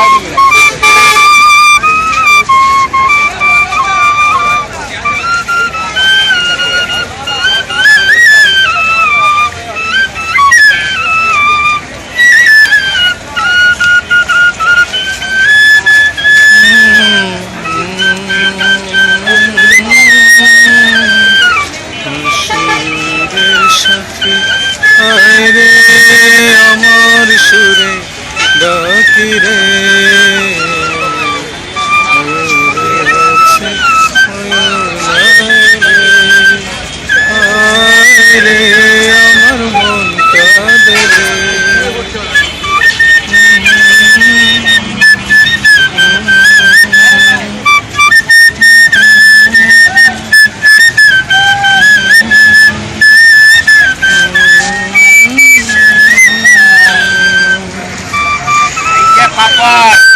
আয় আমার সুরে ডাকি রে। Fuck!